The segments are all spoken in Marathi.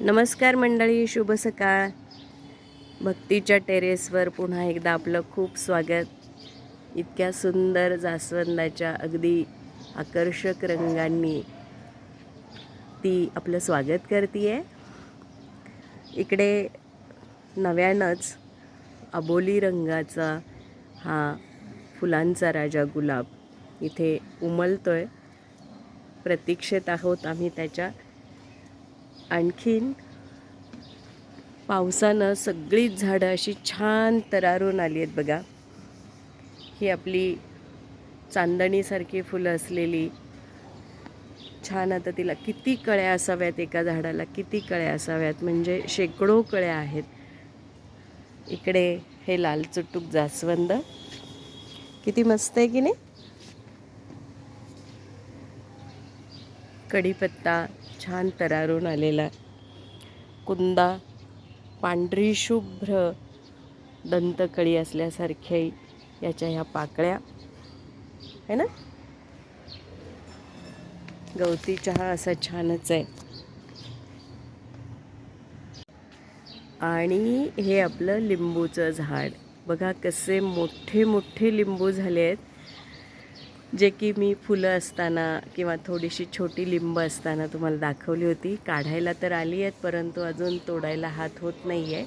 नमस्कार मंडळी शुभ सकाळ. भक्तीच्या टेरेसवर पुन्हा एकदा आपलं खूप स्वागत. इतक्या सुंदर जास्वंदाच्या अगदी आकर्षक रंगांनी ती आपलं स्वागत करते इकडे नव्यानंच अबोली रंगाचा हा फुलांचा राजा गुलाब इथे उमलतो आहे प्रतीक्षेत आहोत आम्ही त्याच्या आणखीन पावसानं सगळीच झाडं अशी छान तरारून आली आहेत बघा. ही आपली चांदणीसारखी फुलं असलेली. छान आता तिला किती कळ्या असाव्यात एका झाडाला किती कळ्या असाव्यात. म्हणजे शेकडो कळ्या आहेत. इकडे हे लालचुटूक जास्वंद. किती मस्त आहे की नाही? कढीपत्ता छान तरारून आलेला. कुंदा पांढरी शुभ्र दंतकळी असल्यासारख्या याच्या ह्या पाकळ्या. है ना? गवती चहा असा छानच आहे. आणि हे आपलं लिंबूचं झाड. बघा कसे मोठे मोठे लिंबू झाले आहेत. जे की मी फुलं असताना किंवा थोडीशी छोटी लिंब असताना तुम्हाला दाखवली होती. काढायला तर आली आहेत परंतु अजून तोडायला हात होत नाही आहे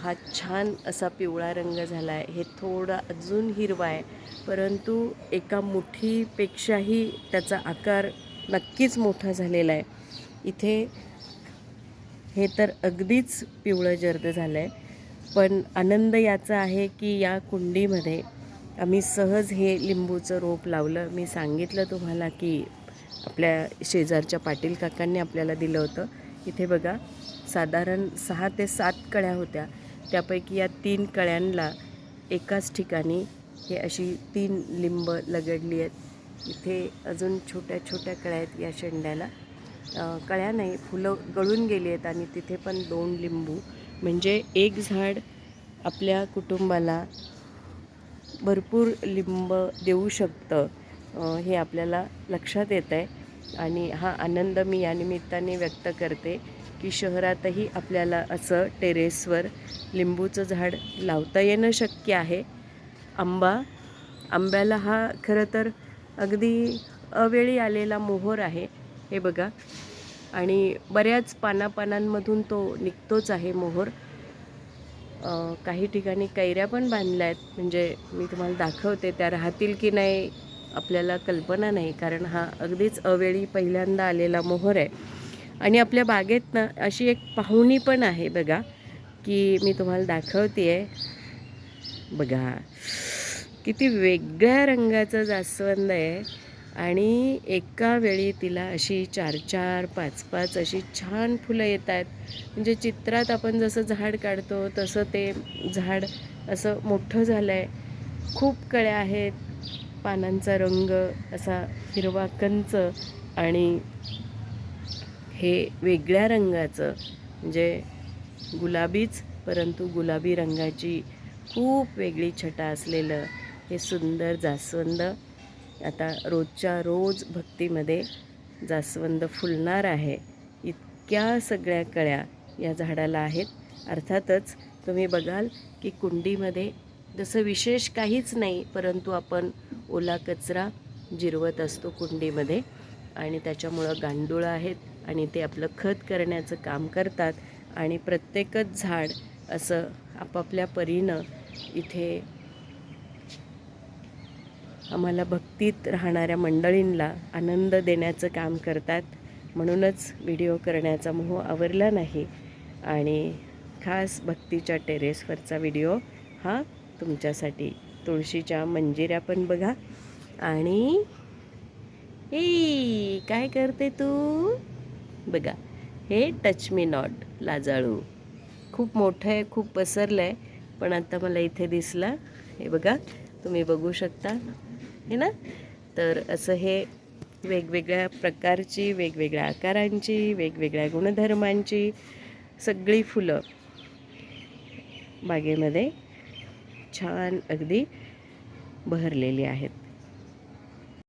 हा छान असा पिवळा रंग झाला आहे हे थोडा अजून हिरवा आहे परंतु एका मुठीपेक्षाही त्याचा आकार नक्कीच मोठा झालेला आहे. इथे हे तर अगदीच पिवळं जर्द झालं आहे पण आनंद याचा आहे की या कुंडीमध्ये आम्ही सहज हे लिंबूचं रोप लावलं. मी सांगितलं तुम्हाला की आपल्या शेजारच्या पाटील काकांनी आपल्याला दिलं होतं. इथे बघा साधारण सहा ते सात कळ्या होत्या. त्यापैकी या तीन कळ्यांना एकाच ठिकाणी हे अशी तीन लिंब लगडली आहेत. इथे अजून छोट्या छोट्या कळ्या आहेत या शेंड्याला. कळ्या नाही फुलं गळून गेली आहेत आणि तिथे पण दोन लिंबू. म्हणजे एक झाड आपल्या कुटुंबाला भरपूर लिंब देऊ शकतं हे आपल्याला लक्षात येतं आहे. आणि हा आनंद मी या निमित्ताने व्यक्त करते की शहरातही आपल्याला असं टेरेसवर लिंबूचं झाड लावता येणं शक्य आहे. आंबा आंब्याला हा खरं तर अगदी अवेळी आलेला मोहर आहे हे बघा. आणि बऱ्याच पानापानांमधून तो निघतोच आहे मोहर. काही ठिकाणी कैऱ्या पण बांधल्या आहेत. म्हणजे मी तुम्हाला दाखवते त्या राहतील की नाही आपल्याला कल्पना नाही कारण हा अगदीच अवेळी पहिल्यांदा आलेला मोहर आहे. आणि आपल्या बागेत ना अशी एक पाहुणी पण आहे बघा की मी तुम्हाला दाखवते आहे बघा किती वेगळ्या रंगाचं जास्वंद आहे. आणि एका वेळी तिला अशी चार चार पाच पाच अशी छान फुलं येत आहेत. म्हणजे चित्रात आपण जसं झाड काढतो तसं ते झाड असं मोठं झालं आहे खूप कळ्या आहेत. पानांचा रंग असा हिरवा कंच आणि हे वेगळ्या रंगाचं. म्हणजे गुलाबीच परंतु गुलाबी रंगाची खूप वेगळी छटा असलेलं हे सुंदर जास्वंद आता रोजच्या रोज भक्तीमध्ये जास्वंद फुलणार आहे. इतक्या सगळ्या कळ्या या झाडाला आहेत. अर्थातच तुम्ही बघाल की कुंडीमध्ये जसं विशेष काहीच नाही परंतु आपण ओला कचरा जिरवत असतो कुंडीमध्ये आणि त्याच्यामुळं गांडूळ आहेत आणि ते आपलं खत करण्याचं काम करतात. आणि प्रत्येकच झाड असं आपापल्या परीनं इथे आम्हाला भक्तीत राहणाऱ्या मंडळींना आनंद देण्याचं काम करतात. म्हणूनच व्हिडिओ करण्याचा मोह आवरला नाही. आणि खास भक्तीच्या टेरेसवरचा व्हिडिओ हा तुमच्यासाठी तुळशीच्या मंजिऱ्या पण बघा. आणि ए काय करते तू? बघा हे टच मी नॉट लाजाळू. खूप मोठं आहे खूप पसरलं आहे पण आता मला इथे दिसला. हे बघा तुम्ही बघू शकता. हे ना? तर असं हे वेगवेगळ्या प्रकारची वेगवेगळ्या आकारांची वेगवेगळ्या गुणधर्मांची सगळी फुलं बागेमध्ये छान अगदी बहरलेली आहेत.